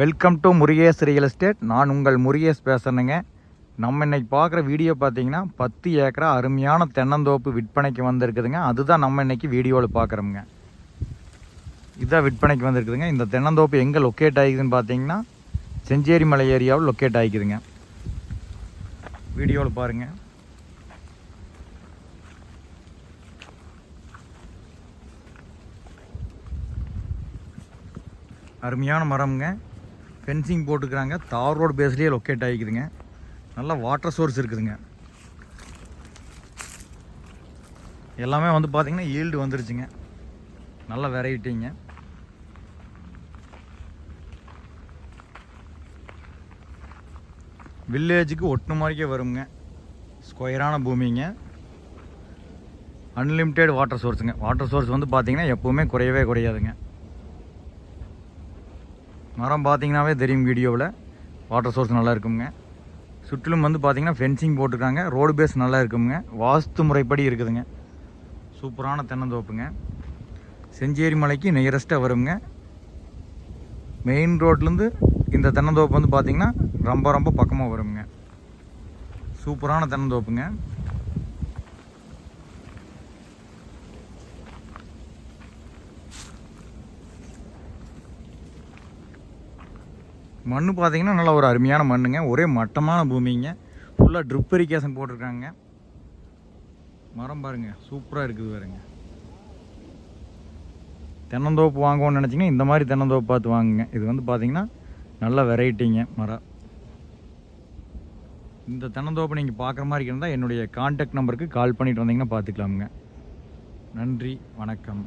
Welcome to Murugesh real estate நான் உங்கள் முருகேஷ் பேசுகிறேங்க நம்ம இன்னைக்கு பார்க்குற வீடியோ பார்த்தீங்கன்னா பத்து ஏக்கரா அருமையான தென்னந்தோப்பு விற்பனைக்கு வந்திருக்குதுங்க. அதுதான் நம்ம இன்னைக்கு வீடியோவில் பார்க்குறோமுங்க. இதுதான் விற்பனைக்கு வந்திருக்குதுங்க. இந்த தென்னந்தோப்பு எங்கே லொக்கேட் ஆகிக்குதுன்னு பார்த்தீங்கன்னா செஞ்சேரி மலை ஏரியாவில் லொக்கேட் ஆகிக்குதுங்க. வீடியோவில் பாருங்கள் அருமையான மரம்ங்க. ஃபென்சிங் போட்டுக்கிறாங்க தார் ரோடு பேஸ்லேயே லொக்கேட் ஆகிக்குதுங்க. நல்லா வாட்டர் சோர்ஸ் இருக்குதுங்க. எல்லாமே வந்து பார்த்திங்கன்னா ஈல்டு வந்துருச்சுங்க. நல்ல வெரைட்டிங்க வில்லேஜுக்கு ஒட்டு மாதிரிக்கே வருங்க. ஸ்கொயரான பூமிங்க. அன்லிமிட்டெட் வாட்டர் சோர்ஸுங்க வாட்டர் சோர்ஸ் வந்து பார்த்தீங்கன்னா எப்போவுமே குறையவே குறையாதுங்க. மரம் பார்த்தீங்கன்னாவே தெரியும் வீடியோவில். வாட்டர் சோர்ஸ் நல்லா இருக்குங்க சுற்றிலும் வந்து பார்த்தீங்கன்னா ஃபென்சிங் போட்டிருக்காங்க. ரோடு பேஸ் நல்லா இருக்குங்க வாஸ்து முறைப்படி இருக்குதுங்க. சூப்பரான தென்னந்தோப்புங்க. செஞ்சேரி மலைக்கு நியரஸ்ட்டாக வருங்க. மெயின் ரோட்லேருந்து இந்த தென்னந்தோப்பு வந்து பார்த்திங்கன்னா ரொம்ப ரொம்ப பக்கமாக வருங்க. சூப்பரான தென்னந்தோப்புங்க. மண் பார்த்தீங்கன்னா நல்ல ஒரு அருமையான மண்ணுங்க. ஒரே மட்டமான பூமிங்க. ஃபுல்லாக ட்ரிப் இரிகேஷன் போட்டிருக்காங்க. மரம் பாருங்க. சூப்பராக இருக்குது பாருங்க. தென்னந்தோப்பு வாங்குவோம்னு நினச்சிங்கன்னா இந்த மாதிரி தென்னந்தோப்பு பார்த்து வாங்குங்க. இது வந்து பார்த்திங்கன்னா நல்ல வெரைட்டிங்க மரம். இந்த தென்னந்தோப்பு நீங்கள் பார்க்குற மாதிரி இருந்தால் என்னுடைய கான்டாக்ட் நம்பருக்கு கால் பண்ணிட்டு வந்தீங்கன்னா பார்த்துக்கலாமுங்க. நன்றி. வணக்கம்.